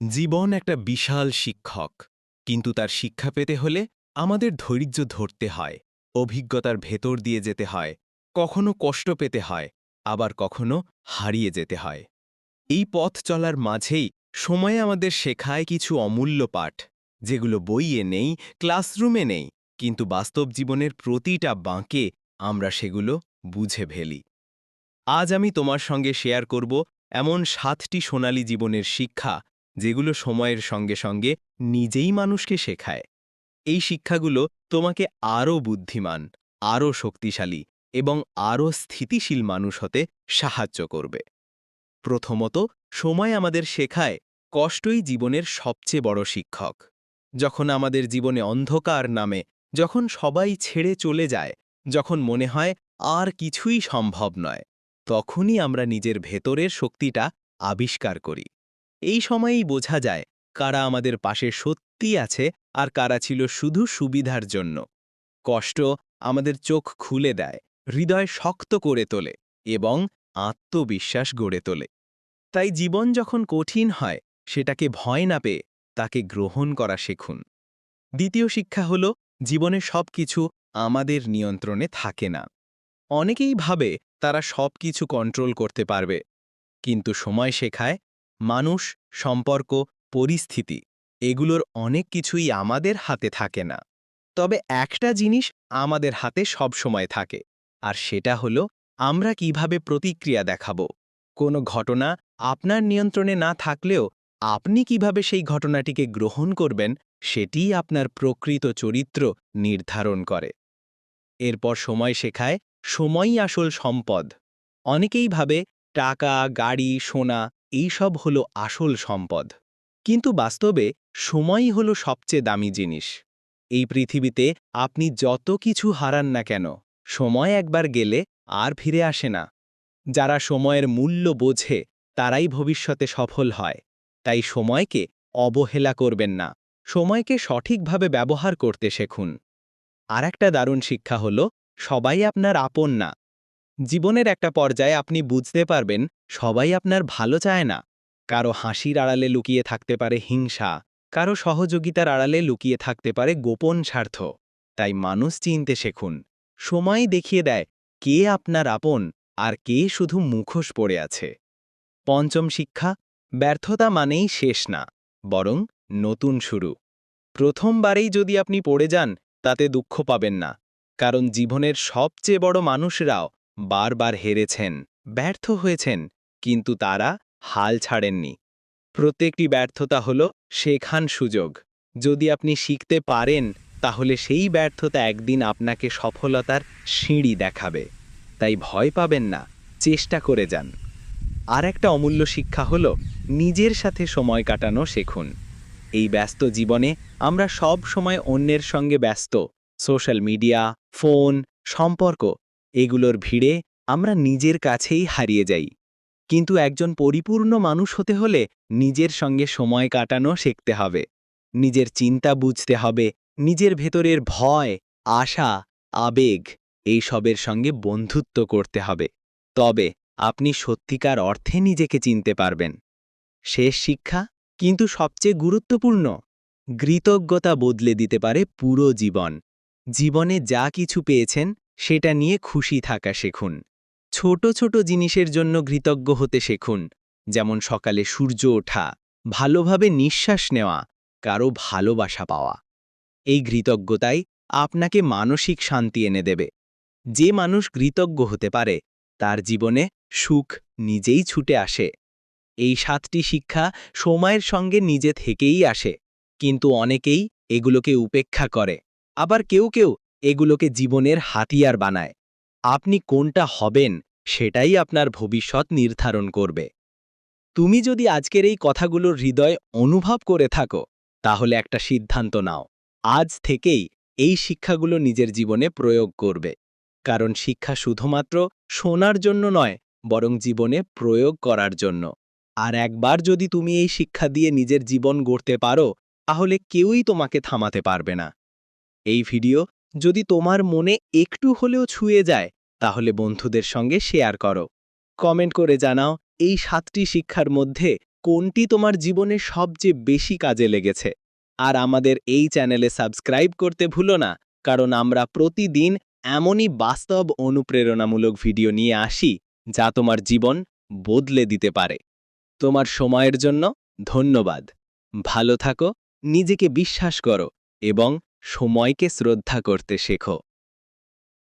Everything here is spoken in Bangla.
জীবন একটা বিশাল শিক্ষক, কিন্তু তার শিক্ষা পেতে হলে আমাদের ধৈর্য ধরতে হয়, অভিজ্ঞতার ভেতর দিয়ে যেতে হয়, কখনো কষ্ট পেতে হয়, আবার কখনো হারিয়ে যেতে হয়। এই পথ চলার মাঝেই সময় আমাদের শেখায় কিছু অমূল্য পাঠ, যেগুলো বইয়ে নেই, ক্লাসরুমে নেই, কিন্তু বাস্তব জীবনের প্রতিটা বাঁকে আমরা সেগুলো বুঝে ফেলি। আজ আমি তোমার সঙ্গে শেয়ার করব এমন সাতটি সোনালী জীবনের শিক্ষা যেগুলো সময়ের সঙ্গে সঙ্গে নিজেই মানুষকে শেখায়। এই শিক্ষাগুলো তোমাকে আরও বুদ্ধিমান, আরও শক্তিশালী এবং আরও স্থিতিশীল মানুষ হতে সাহায্য করবে। প্রথমত, সময় আমাদের শেখায় কষ্টই জীবনের সবচেয়ে বড় শিক্ষক। যখন আমাদের জীবনে অন্ধকার নামে, যখন সবাই ছেড়ে চলে যায়, যখন মনে হয় আর কিছুই সম্ভব নয়, তখনই আমরা নিজের ভেতরের শক্তিটা আবিষ্কার করি। এই সময়েই বোঝা যায় কারা আমাদের পাশে সত্যি আছে আর কারা ছিল শুধু সুবিধার জন্য। কষ্ট আমাদের চোখ খুলে দেয়, হৃদয় শক্ত করে তোলে এবং আত্মবিশ্বাস গড়ে তোলে। তাই জীবন যখন কঠিন হয়, সেটাকে ভয় না পেয়ে তাকে গ্রহণ করা শিখুন। দ্বিতীয় শিক্ষা হল, জীবনে সব কিছু আমাদের নিয়ন্ত্রণে থাকে না। অনেকেই ভাবে তারা সব কিছু কন্ট্রোল করতে পারবে, কিন্তু সময় শেখায় মানুষ, সম্পর্ক, পরিস্থিতি, এগুলোর অনেক কিছুই আমাদের হাতে থাকে না। তবে একটা জিনিস আমাদের হাতে সব সময় থাকে, আর সেটা হলো আমরা কীভাবে প্রতিক্রিয়া দেখাব। কোনো ঘটনা আপনার নিয়ন্ত্রণে না থাকলেও আপনি কীভাবে সেই ঘটনাটিকে গ্রহণ করবেন, সেটিই আপনার প্রকৃত চরিত্র নির্ধারণ করে। এরপর সময় শেখায়, সময়ই আসল সম্পদ। অনেকেই ভাবে টাকা, গাড়ি, সোনা এইসব হলো আসল সম্পদ। কিন্তু বাস্তবে সময়ই হলো সবচেয়ে দামি জিনিস। এই পৃথিবীতে আপনি যত কিছু হারান না কেন, সময় একবার গেলে আর ফিরে আসে না। যারা সময়ের মূল্য বোঝে, তারাই ভবিষ্যতে সফল হয়। তাই সময়কে অবহেলা করবেন না, সময়কে সঠিকভাবে ব্যবহার করতে শেখুন। আর একটা দারুণ শিক্ষা হল, সবাই আপনার আপন না জীবনের একটা পর্যায়ে আপনি বুঝতে পারবেন, সবাই আপনার ভালো চায় না। কারও হাসির আড়ালে লুকিয়ে থাকতে পারে হিংসা, কারও সহযোগিতার আড়ালে লুকিয়ে থাকতে পারে গোপন স্বার্থ। তাই মানুষ চিনতে শেখুন, সময় দেখিয়ে দেয় কে আপনার আপন আর কে শুধু মুখোশ পড়ে আছে। পঞ্চম শিক্ষা, ব্যর্থতা মানেই শেষ না, বরং নতুন শুরু। প্রথমবারেই যদি আপনি পড়ে যান, তাতে দুঃখ পাবেন না, কারণ জীবনের সবচেয়ে বড় মানুষরাও বারবার হেরেছেন, ব্যর্থ হয়েছেন, কিন্তু তারা হাল ছাড়েননি। প্রত্যেকটি ব্যর্থতা হল শেখান সুযোগ। যদি আপনি শিখতে পারেন, তাহলে সেই ব্যর্থতা একদিন আপনাকে সফলতার সিঁড়ি দেখাবে। তাই ভয় পাবেন না, চেষ্টা করে যান। আর একটা অমূল্য শিক্ষা হল নিজের সাথে সময় কাটানো শেখুন। এই ব্যস্ত জীবনে আমরা সব সময় অন্যের সঙ্গে ব্যস্ত। সোশ্যাল মিডিয়া, ফোন, সম্পর্ক এগুলোর ভিড়ে আমরা নিজের কাছেই হারিয়ে যাই। কিন্তু একজন পরিপূর্ণ মানুষ হতে হলে নিজের সঙ্গে সময় কাটানো শিখতে হবে। নিজের চিন্তা বুঝতে হবে, নিজের ভেতরের ভয়, আশা, আবেগ এই সবের সঙ্গে বন্ধুত্ব করতে হবে। তবে আপনি সত্যিকার অর্থে নিজেকে চিনতে পারবেন। শেষ শিক্ষা কিন্তু সবচেয়ে গুরুত্বপূর্ণ। কৃতজ্ঞতা বদলে দিতে পারে পুরো জীবন। জীবনে যা কিছু পেয়েছেন সেটা নিয়ে খুশি থাকা শেখুন। ছোট ছোট জিনিসের জন্য কৃতজ্ঞ হতে শেখুন, যেমন সকালে সূর্য ওঠা, ভালোভাবে নিঃশ্বাস নেওয়া, কারও ভালোবাসা পাওয়া। এই কৃতজ্ঞতাই আপনাকে মানসিক শান্তি এনে দেবে। যে মানুষ কৃতজ্ঞ হতে পারে, তার জীবনে সুখ নিজেই ছুটে আসে। এই সাতটি শিক্ষা সময়ের সঙ্গে নিজে থেকেই আসে, কিন্তু অনেকেই এগুলোকে উপেক্ষা করে। আবার কেউ কেউ এগুলোকে জীবনের হাতিয়ার বানায়। আপনি কোনটা হবেন, সেটাই আপনার ভবিষ্যৎ নির্ধারণ করবে। তুমি যদি আজকের এই কথাগুলোর হৃদয় অনুভব করে থাকো, তাহলে একটা সিদ্ধান্ত নাও। আজ থেকেই এই শিক্ষাগুলো নিজের জীবনে প্রয়োগ করবে। কারণ শিক্ষা শুধুমাত্র শোনার জন্য নয়, বরং জীবনে প্রয়োগ করার জন্য। আর একবার যদি তুমি এই শিক্ষা দিয়ে নিজের জীবন গড়তে পারো, তাহলে কেউই তোমাকে থামাতে পারবে না। এই ভিডিও যদি তোমার মনে একটু হলেও ছুঁয়ে যায়, তাহলে বন্ধুদের সঙ্গে শেয়ার করো। কমেন্ট করে জানাও, এই সাতটি শিক্ষার মধ্যে কোনটি তোমার জীবনে সবচেয়ে বেশি কাজে লেগেছে? আর আমাদের এই চ্যানেলে সাবস্ক্রাইব করতে ভুলো না, কারণ আমরা প্রতিদিন এমনই বাস্তব অনুপ্রেরণামূলক ভিডিও নিয়ে আসি, যা তোমার জীবন বদলে দিতে পারে। তোমার সময়ের জন্য ধন্যবাদ। ভালো থাকো, নিজেকে বিশ্বাস করো, এবং সময়কে শ্রদ্ধা করতে শেখো।